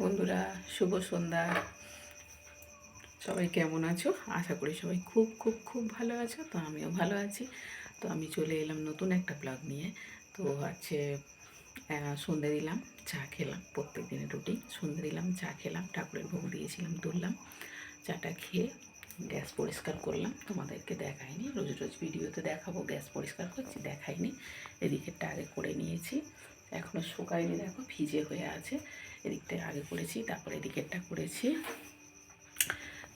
বন্ধুরা, শুভ সন্ধ্যা। সবাই কেমন আছো? আশা করি সবাই খুব খুব খুব ভালো আছো, তো আমিও ভালো আছি। তো আমি চলে এলাম নতুন একটা ব্লগ নিয়ে। তো হচ্ছে সন্ধে দিলাম, চা খেলাম প্রত্যেক দিনের রুটিন সন্ধে দিলাম, চা খেলাম, ঠাকুরের ভোগ দিয়েছিলাম, তুললাম, চাটা খেয়ে গ্যাস পরিষ্কার করলাম। তোমাদেরকে দেখাইনি, রোজ রোজ ভিডিওতে দেখাবো, গ্যাস পরিষ্কার করছি, দেখাইনি। এদিকেরটা আগে করে নিয়েছি। এখনও শুকায়নি, দেখো, ভিজে হয়ে আছে। এদিকটা আগে করেছি, তারপরে এদিকেরটা করেছি।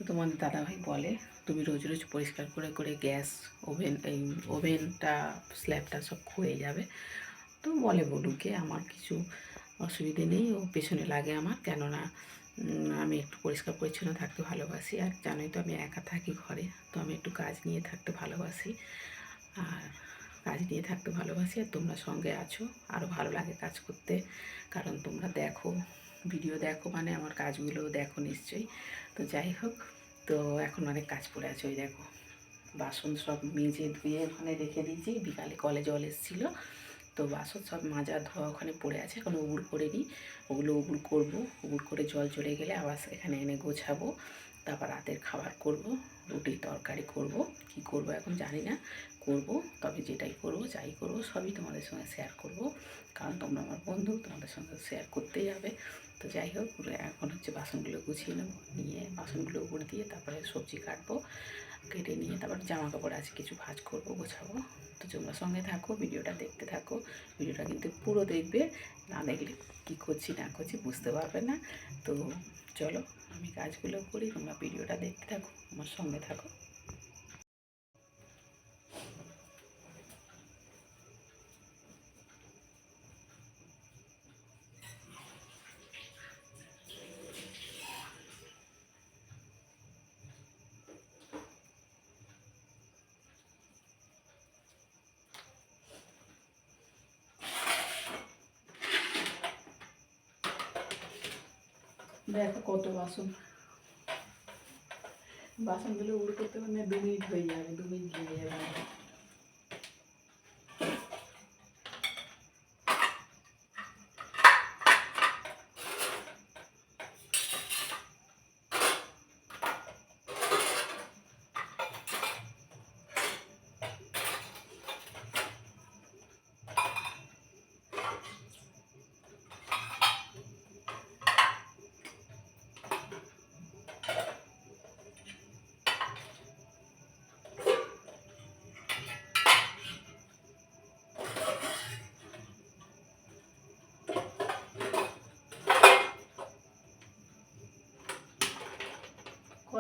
তোমাদের দাদাভাই বলে, তুমি রোজ রোজ পরিষ্কার করে করে গ্যাস ওভেন, এই ওভেনটা, স্ল্যাবটা সব ক্ষয়ে যাবে। তো বলে বলুকে, আমার কিছু অসুবিধে নেই, ও পেছনে লাগে আমার, কেননা আমি একটু পরিষ্কার পরিচ্ছন্ন থাকতে ভালোবাসি। আর জানোই তো আমি একা থাকি ঘরে, তো আমি একটু কাজ নিয়ে থাকতে ভালোবাসি। আর কাজ নিয়ে থাকতে ভালোবাসি, আর তোমরা সঙ্গে আছো আরও ভালো লাগে কাজ করতে। কারণ তোমরা দেখো ভিডিও দেখো মানে আমার কাজগুলো দেখো নিশ্চয়ই। তো যাই হোক, তো এখন অনেক কাজ পড়ে আছে, ওই দেখো। বাসন সব মেজে ধুয়ে ওখানে রেখে দিয়েছি, বিকালে কলে জল এসেছিল। তো বাসন সব মাজা ধোয়া ওখানে পড়ে আছে, এখন উবুর করে নিই ওগুলো উবুর করব উবুর করে জল চলে গেলে আবার এখানে এনে গোছাবো। তারপর রাতের খাবার করব রুটি তরকারি করব, কি করব এখন জানি না, করব, তবে যেটাই করব, যাই করব, সবই তোমাদের সঙ্গে শেয়ার করব, কারণ তোমরা আমার বন্ধু, তোমাদের সঙ্গে শেয়ার করতেই হবে। তো যাই হোক, এখন হচ্ছে বাসনগুলো গুছিয়ে নেব, নিয়ে বাসনগুলো উপর দিয়ে তারপরে সবজি কাটবো। কেটে নিয়ে তারপর জামা কাপড় আছে, কিছু ভাজ করব, গোছাবো। তো তোমরা সঙ্গে থাকো, ভিডিওটা দেখতে থাকো। ভিডিওটা কিন্তু পুরো দেখবে, না দেখলে কী করছি, না করছি বুঝতে পারবে না। তো চলো, আমি কাজগুলো করি, তোমরা ভিডিওটা দেখতে থাকো, আমার সঙ্গে থাকো। দেখো কত বাসন। বাসনগুলো উড় করতে মানে দু মিনিট হয়ে যাবে দু মিনিট লেগে যাবে।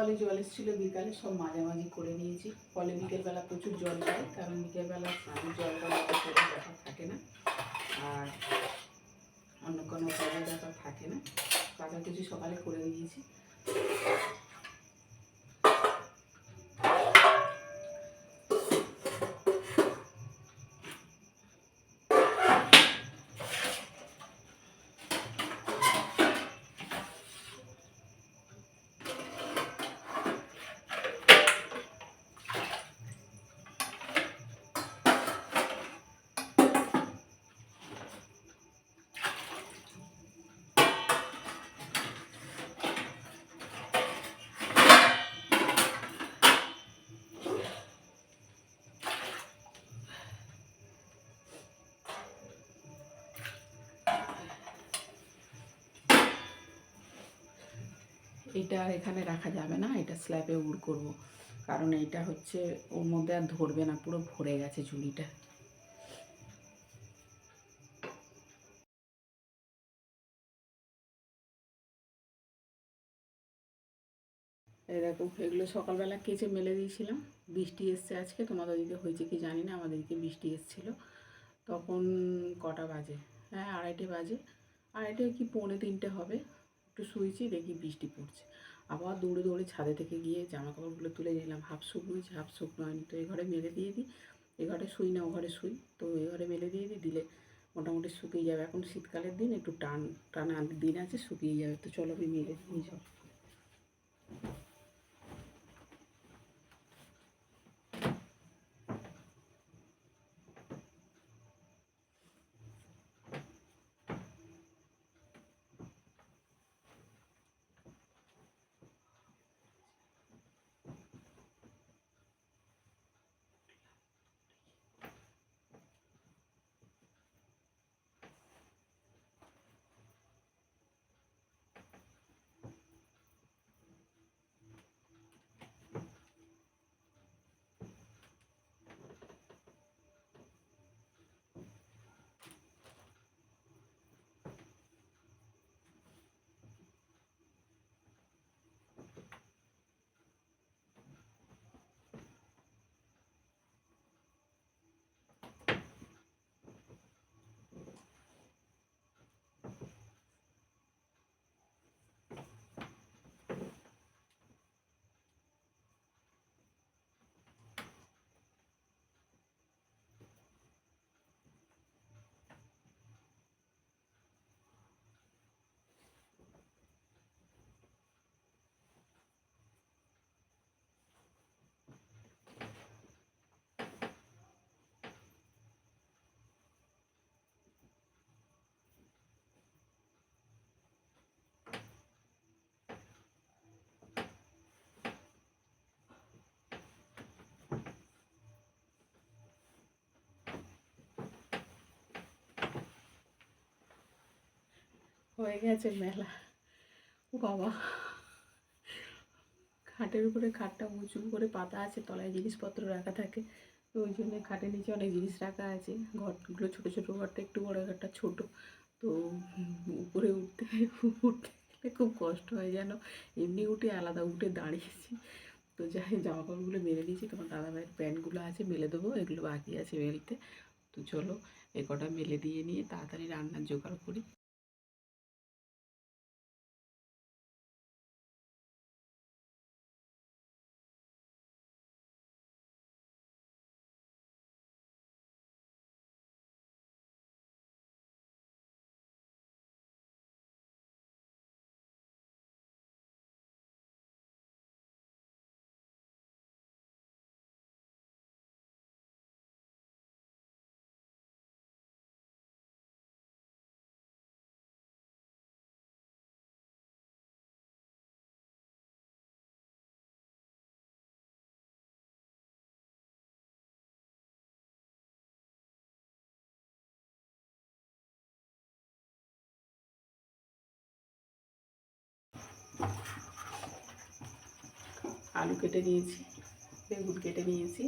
কলে জল এসেছিল বিকালে, সব মাঝামাঝি করে নিয়েছি। কলে বিকেলবেলা প্রচুর জল পাই কারণ বিকেলবেলা স্নানের জল পাওয়ার ব্যাপার থাকে না। আর অন্য কোনো কাজের ব্যাপার থাকে না। কাজা কিছু সকালে করে দিয়েছি এটা এখানে রাখা যাবে না, এটা স্ল্যাবে উড় করব। কারণ এইটা হচ্ছে, ওর মধ্যে আর ধরবে না, পুরো ভরে গেছে ঝুড়িটা। এরকম এগুলো সকালবেলা কেচে মেলে দিয়েছিলাম। বৃষ্টি এসছে আজকে তোমাদের ওদিকে হয়েছে কি জানি না, আমাদেরকে বৃষ্টি এসেছিল। তখন কটা বাজে? হ্যাঁ আড়াইটে বাজে। আড়াইটে কি, পৌনে তিনটে হবে। একটু শুয়েছি, দেখি বৃষ্টি পড়ছে। আবার দৌড়ে দৌড়ে ছাদে থেকে গিয়ে জামা কাপড়গুলো তুলে নিলাম। হাফ শুকনো হয়েছে হাফ শুকনো। হয়নি তো এঘরে ঘরে মেলে দিয়ে দিই। এ ঘরে শুই না, ও ঘরে শুই। তো এঘরে ঘরে মেলে দিয়ে দিই, দিলে মোটামুটি শুকিয়ে যাবে। এখন শীতকালের দিন, একটু টান, টানা দিন আছে, শুকিয়ে যাবে। তো চলো আমি মেলে দিই যাও হয়ে গেছে মেলা। ও বাবা। খাটের উপরে খাটটা উঁচু করে পাতা আছে, তলায় জিনিসপত্র রাখা থাকে। তো ওই জন্য খাটের নিচে অনেক জিনিস রাখা আছে। ঘরগুলো ছোটো ছোটো, ঘরটা একটু বড়, ঘরটা ছোটো। তো উপরে উঠতে উঠতে গেলে খুব কষ্ট হয় যেন এমনি উঠে আলাদা উঠে দাঁড়িয়েছি। তো যাই জামা কাপড়গুলো মেলে দিয়েছি তোমার দাদা ভাইয়ের প্যান্টগুলো আছে, মেলে দেবো। এগুলো বাকি আছে মেলতে। তো চলো, এ কটা মেলে দিয়ে নিয়ে তাড়াতাড়ি রান্নার জোগাড় করি। আলু কেটে নিয়েছি, বেগুন কেটে নিয়েছি,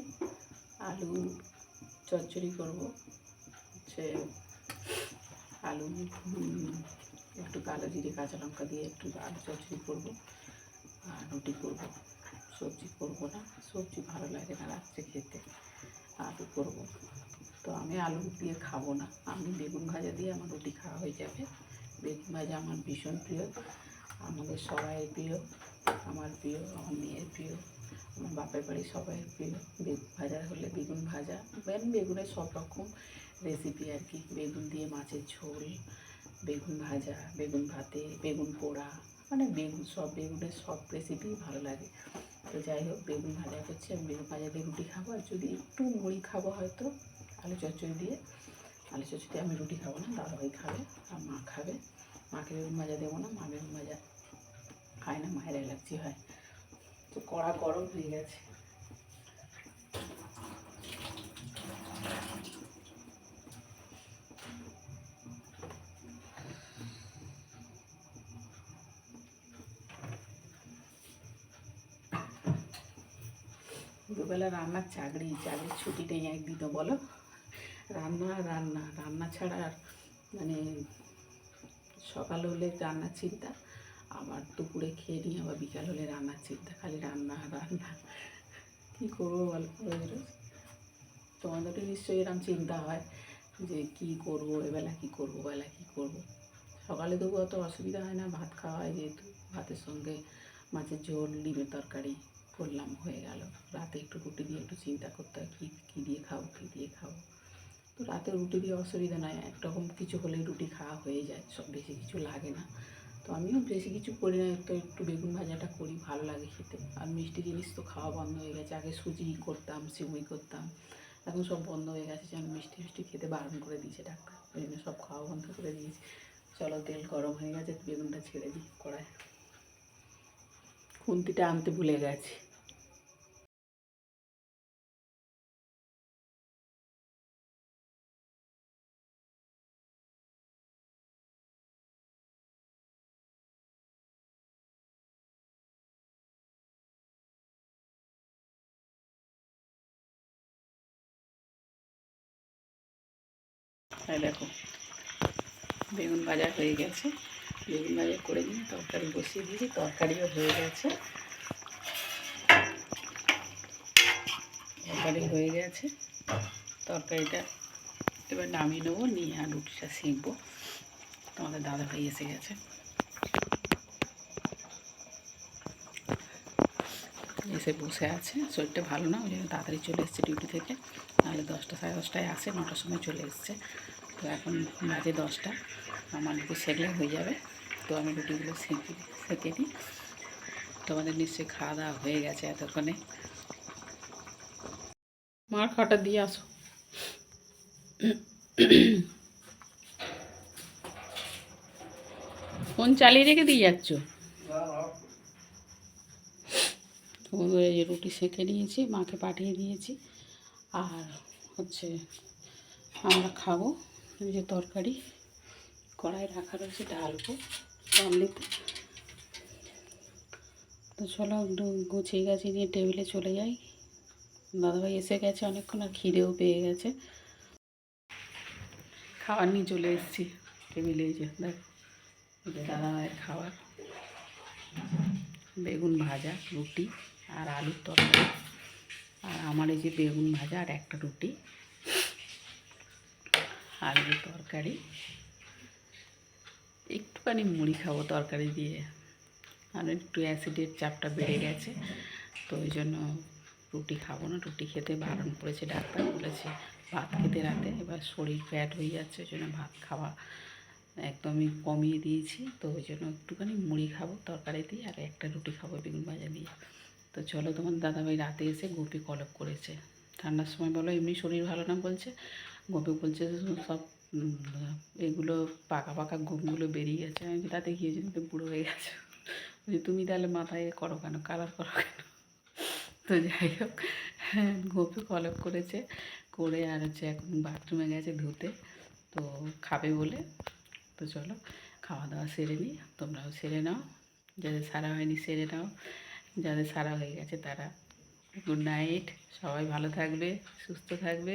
আলু চচ্চড়ি করব, হচ্ছে আলু একটু কালো জিরে, কাঁচা লঙ্কা দিয়ে একটু আলু চচ্চড়ি করব, আর রুটি করব, সবজি করব না, সবজি ভালো লাগে না রাত্রে খেতে, আলু করব। তো আমি আলু দিয়ে খাব না, আমি বেগুন ভাজা দিয়ে আমার রুটি খাওয়া হয়ে যাবে, বেগুন ভাজা আমার ভীষণ প্রিয়। আমাদের সবাই প্রিয়, আমার প্রিয়, আমার মেয়ের প্রিয়, আমার বাপের বাড়ির সবাই প্রিয়। বেগুন ভাজা হলে বেগুন ভাজা বেগুনের সব রকম রেসিপি আর কি। বেগুন দিয়ে মাছের ঝোল, বেগুন ভাজা, বেগুন ভাতে, বেগুন পোড়া মানে বেগুন সব, বেগুনের সব রেসিপি ভালো লাগে। তো যাই হোক, বেগুন ভাজা করছি, আমি বেগুন ভাজা দিয়ে রুটি খাব। আর যদি একটু মুড়ি খাব হয়তো, আলু চচ্চড়ি দিয়ে, আলু চচ্চড়ি আমি রুটি খাব না, দাদাভাই খাবে, আর মা খাবে। মাকে বেগুন ভাজা দেবো না, মা বেগুন ভাজা খায় না মায়ের অ্যালার্জি হয়। তো কড়া গরম হয়ে গেছে। দুবেলা রান্নার চাকরি, চাকরির ছুটি নেই একদিনও বলো। রান্না রান্না রান্না ছাড়া আর মানে সকাল হলে রান্নার চিন্তা, আবার দুপুরে খেয়ে নিয়ে আবার বিকাল হলে রান্নার চিন্তা, খালি রান্না রান্না। কী করব বলো? রোজ রোজ তোমাদেরও নিশ্চয়ই এরকম চিন্তা হয় যে কী করব, এবেলা কী করব, বেলা কী করব। সকালে তবু অত অসুবিধা হয় না, ভাত খাওয়া হয় যেহেতু, ভাতের সঙ্গে মাছের ঝোল, ডিমের তরকারি করলাম, হয়ে গেল। রাতে একটু রুটি দিয়ে একটু চিন্তা করতে হয়, কী কী দিয়ে খাব, কী দিয়ে খাব। তো রাতে রুটি দিয়ে অসুবিধা নয় একরকম কিছু হলেই রুটি খাওয়া হয়ে যায়, সব বেশি কিছু লাগে না। তো আমিও বেশি কিছু করি না তো একটু বেগুন ভাজাটা করি, ভালো লাগে খেতে। আর মিষ্টি জিনিস তো খাওয়া বন্ধ হয়ে গেছে, আগে সুজি করতাম সিমুই করতাম, এখন সব বন্ধ হয়ে গেছে, যেন মিষ্টি মিষ্টি খেতে বারণ করে দিয়েছে ডাক্তার। ওই জন্য সব খাওয়া বন্ধ করে দিয়েছে। চলো, তেল গরম হয়ে গেছে, বেগুনটা ছেড়ে দিই কড়ায় খুন্তিটা আনতে ভুলে গেছি। এই দেখো, বেগুন ভাজা হয়ে গেছে। বেগুন ভাজা করে নিয়ে তরকারি বসিয়ে দিয়েছি, তরকারিও হয়ে গেছে। তরকারি হয়ে গেছে। তরকারিটা এবার নামিয়ে নেব, নিয়ে আর রুটিটা শিখব তোমাদের দাদা ভাই এসে গেছে। এসে বসে আছে। শরীরটা ভালো না, ওই জন্য তাড়াতাড়ি চলে এসছে ডিউটি থেকে। নাহলে দশটা সাড়ে দশটায় আসে, নটার সময় চলে এসছে। তো এখন বাজে দশটা। আমার রুটি সেকলে হয়ে যাবে। তো আমি রুটিগুলো সেঁকে সেঁকে দিই তোমাদের নিশ্চয়ই খাওয়া দাওয়া হয়ে গেছে এতক্ষণে। মার খাটা দিয়ে আসো। ফোন চালিয়ে রেখে দিয়ে যাচ্ছ? এই যে রুটি সেঁকে নিয়েছি, মাকে পাঠিয়ে দিয়েছি। আর হচ্ছে আমরা খাব। যে তরকারি, কড়াই রাখা রয়েছে ডালবো রামলিতে তো চলো একটু গুছিয়ে গাছিয়ে নিয়ে টেবিলে চলে যাই। দাদাভাই এসে গেছে অনেকক্ষণ, আর খিদেও পেয়ে গেছে। খাবার নিয়ে চলে এসেছি টেবিলে যে দেখো দাদাভাইয়ের খাবার। বেগুন ভাজা, রুটি, আর আলুর তরকারি। আর আমার এই যে বেগুন ভাজা আর একটা রুটি। যে তরকারি। একটুখানি মুড়ি খাব তরকারি দিয়ে। আর একটু অ্যাসিডের চাপটা বেড়ে গেছে, তো ওই জন্য রুটি খাব না। রুটি খেতে বারণ করেছে, ডাক্তার বলেছে ভাত খেতে রাতে। এবার শরীর ফ্যাট হয়ে যাচ্ছে, ওই জন্য ভাত খাওয়া একদমই কমিয়ে দিয়েছি। তো ওই জন্য একটুখানি মুড়ি খাব তরকারি দিয়ে, আর একটা রুটি খাব বেগুন ভাজা দিয়ে। তো চলো তোমার দাদাভাই রাতে এসে গোপি কলপ করেছে। ঠান্ডার সময় বলো, এমনি শরীর ভালো না বলছে? গোপি বলছে যে সব এগুলো পাকা পাকা ঘুমগুলো বেরিয়ে গেছে। আমি তাতে গিয়ে তুমি বুড়ো হয়ে গেছো। বলছি, তুমি তাহলে মাথায় করো কেন? কালার করো কেন? তো যাই হোক হ্যাঁ গোপি কলপ করেছে করে আর হচ্ছে এখন বাথরুমে গেছে ধুতে। তো খাবে বলে তো চলো খাওয়া দাওয়া সেরে নিই তোমরাও সেরে নাও। যাদের সারা হয়নি সেরে নাও। যাদের সারা হয়ে গেছে তারা গুড নাইট সবাই ভালো থাকবে সুস্থ থাকবে।